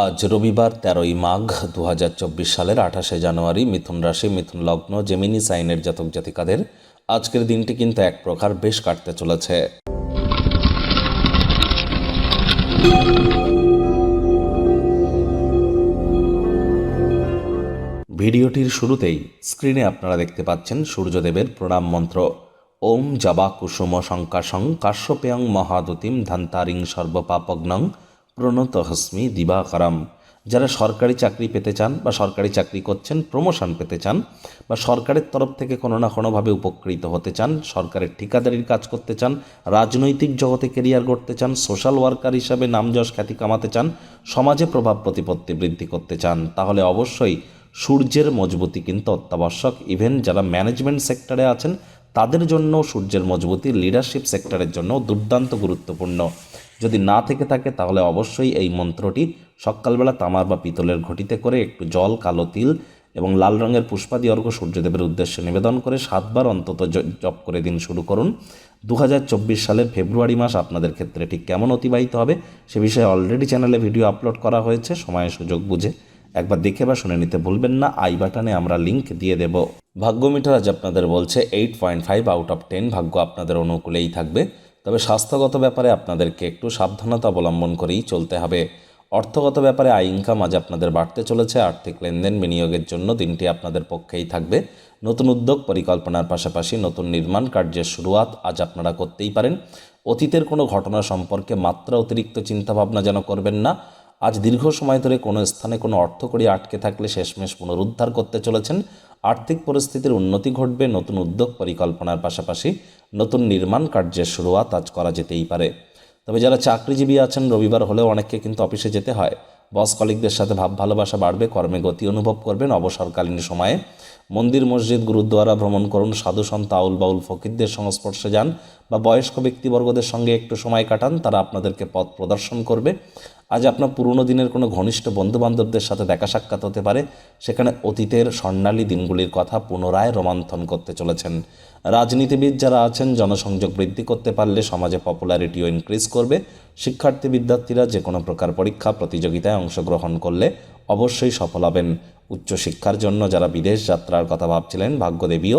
আজ রবিবার তেরোই মাঘ দু হাজার চব্বিশ সালের আঠাশে জানুয়ারি মিথুন রাশি, মিথুন লগ্ন, জেমিনি সাইনের জাতক জাতিকাদের আজকের দিনটি কিন্তু এক প্রকার বেশ কাটতে চলেছে। ভিডিওটির শুরুতেই স্ক্রিনে আপনারা দেখতে পাচ্ছেন সূর্যদেবের প্রণাম মন্ত্র। ওম জবা কুসুম শঙ্কাশং কাশ্যপেয়ং মহাদতিম ধান্তারিং সর্বপাপগ্নং প্রণত হস্মি দিবাকরম যারা সরকারি চাকরি পেতে চান বা সরকারি চাকরি করছেন, প্রমোশন পেতে চান বা সরকারের তরফ থেকে কোনো না কোনোভাবে উপকৃত হতে চান, সরকারের ঠিকাদারির কাজ করতে চান, রাজনৈতিক জগতে কেরিয়ার গড়তে চান, সোশ্যাল ওয়ার্কার হিসাবে নাম যশ খ্যাতি কামাতে চান, সমাজে প্রভাব প্রতিপত্তি বৃদ্ধি করতে চান, তাহলে অবশ্যই সূর্যের মজবুতি কিন্তু অত্যাবশ্যক। ইভেন যারা ম্যানেজমেন্ট সেক্টরে আছেন, তাদের জন্য সূর্যের মজবুতি লিডারশিপ সেক্টরের জন্য দুর্দান্ত গুরুত্বপূর্ণ। যদি না থেকে থাকে, তাহলে অবশ্যই এই মন্ত্রটি সকালবেলা তামার বা পিতলের ঘটিতে করে একটু জল, কালো তিল এবং লাল রঙের পুষ্পাদি অর্ঘ সূর্যদেবের উদ্দেশ্যে নিবেদন করে সাতবার অন্তত জপ করে দিন শুরু করুন। দু হাজার চব্বিশ সালের ফেব্রুয়ারি মাস আপনাদের ক্ষেত্রে ঠিক কেমন অতিবাহিত হবে, সে বিষয়ে অলরেডি চ্যানেলে ভিডিও আপলোড করা হয়েছে, সময় সুযোগ বুঝে একবার দেখে বা শুনে নিতে ভুলবেন না। আই বাটনে আমরা লিংক দিয়ে দেব। ভাগ্য মিটার আজ আপনাদের বলছে eight point five out of ten ভাগ্য আপনাদের অনুকূলেই থাকবে। তবে স্বাস্থ্যগত ব্যাপারে আপনাদেরকে একটু সাবধানতা অবলম্বন করেই চলতে হবে। অর্থগত ব্যাপারে আয় ইনকাম আজ আপনাদের বাড়তে চলেছে, আর্থিক লেনদেন বিনিয়োগের জন্য দিনটি আপনাদের পক্ষেই থাকবে। নতুন উদ্যোগ, পরিকল্পনার পাশাপাশি নতুন নির্মাণ কার্যের শুরুয়াত আজ আপনারা করতেই পারেন। অতীতের কোনো ঘটনা সম্পর্কে মাত্রা অতিরিক্ত চিন্তাভাবনা যেন করবেন না। আজ দীর্ঘ সময় ধরে কোনো স্থানে কোনো অর্থকড়ি আটকে থাকলে শেষমেশ পুনরুদ্ধার করতে চলেছেন। আর্থিক পরিস্থিতির উন্নতি ঘটবে, নতুন উদ্যোগ, পরিকল্পনার পাশাপাশি নতুন নির্মাণ কার্যের শুরুয়াত আজ করা যেতেই পারে। তবে যারা চাকরিজীবী আছেন, রবিবার হলেও অনেককে কিন্তু অফিসে যেতে হয়। বস কলিকদের সাথে ভাব ভালোবাসা বাড়বে, কর্মে গতি অনুভব করবেন অবসরকালীন সময়ে। মন্দির, মসজিদ, গুরুদ্বারা ভ্রমণ করুন, সাধু সন্ত, আউল বাউল ফকিরদের সংস্পর্শে যান। বা বয়স্ক ব্যক্তিবর্গদের সঙ্গে একটু সময় কাটান, তারা আপনাদেরকে পথ প্রদর্শন করবে। আজ আপনার পুরনো দিনের কোনো ঘনিষ্ঠ বন্ধুবান্ধবদের সাথে দেখা সাক্ষাৎ হতে পারে, সেখানে অতীতের স্বর্ণালী দিনগুলির কথা পুনরায় রোমান্থন করতে চলেছেন। রাজনীতিবিদ যারা আছেন, জনসংযোগ বৃদ্ধি করতে পারলে সমাজে পপুলারিটিও ইনক্রিজ করবে। শিক্ষার্থী বিদ্যার্থীরা যে কোনো প্রকার পরীক্ষা, প্রতিযোগিতায় অংশগ্রহণ করলে অবশ্যই সফল হবেন। উচ্চশিক্ষার জন্য যারা বিদেশ যাত্রার কথা ভাবছিলেন, ভাগ্যদেবীও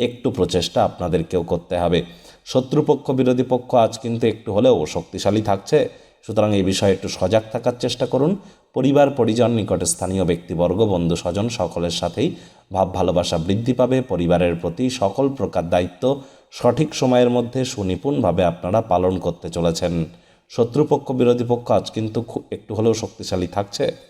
একটু প্রচেষ্টা আপনাদেরকেও করতে হবে। শত্রুপক্ষ, বিরোধী পক্ষ আজ কিন্তু একটু হলেও শক্তিশালী থাকছে। সুতরাং এই বিষয়ে একটু সজাগ থাকার চেষ্টা করুন। পরিবার, পরিজন, নিকটে স্থানীয় ব্যক্তিবর্গ, বন্ধু, স্বজন সকলের সাথেই ভাব ভালোবাসা বৃদ্ধি পাবে। পরিবারের প্রতি সকল প্রকার দায়িত্ব সঠিক সময়ের মধ্যে সুনিপুণভাবে আপনারা পালন করতে চলেছেন। শত্রুপক্ষ, বিরোধী পক্ষ আজ কিন্তু একটু হলেও শক্তিশালী থাকছে।